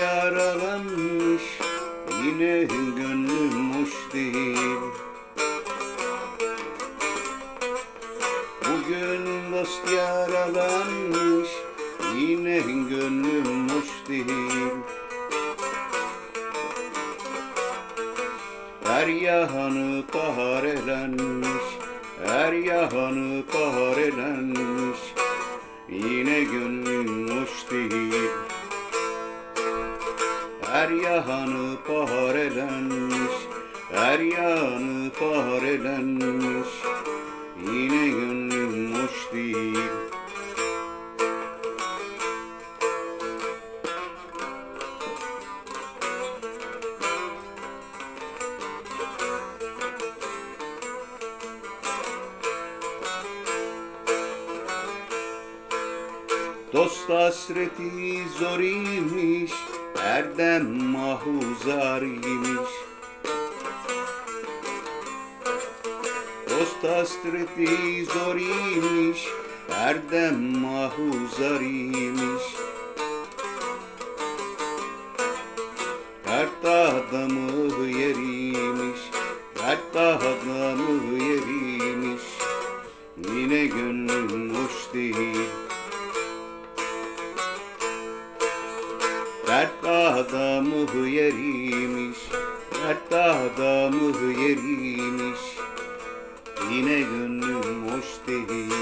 yaralanmış Yine gönlüm hoş değil. Bugün dost yaralanmış Yine gönlüm hoş değil. Her yahanı kaharelenmiş Her yahanı kaharelenmiş Her yahanı paharelenmiş Her yanı paharelenmiş Yine Dost hasreti zor imiş Erdem mahuzar imiş. Dost hasreti zor imiş Erdem mahuzar imiş. Dert adamı yeriymiş Dert adamı Dert adamı yeriymiş Dert adamı yeriymiş Yine gönlüm hoş değil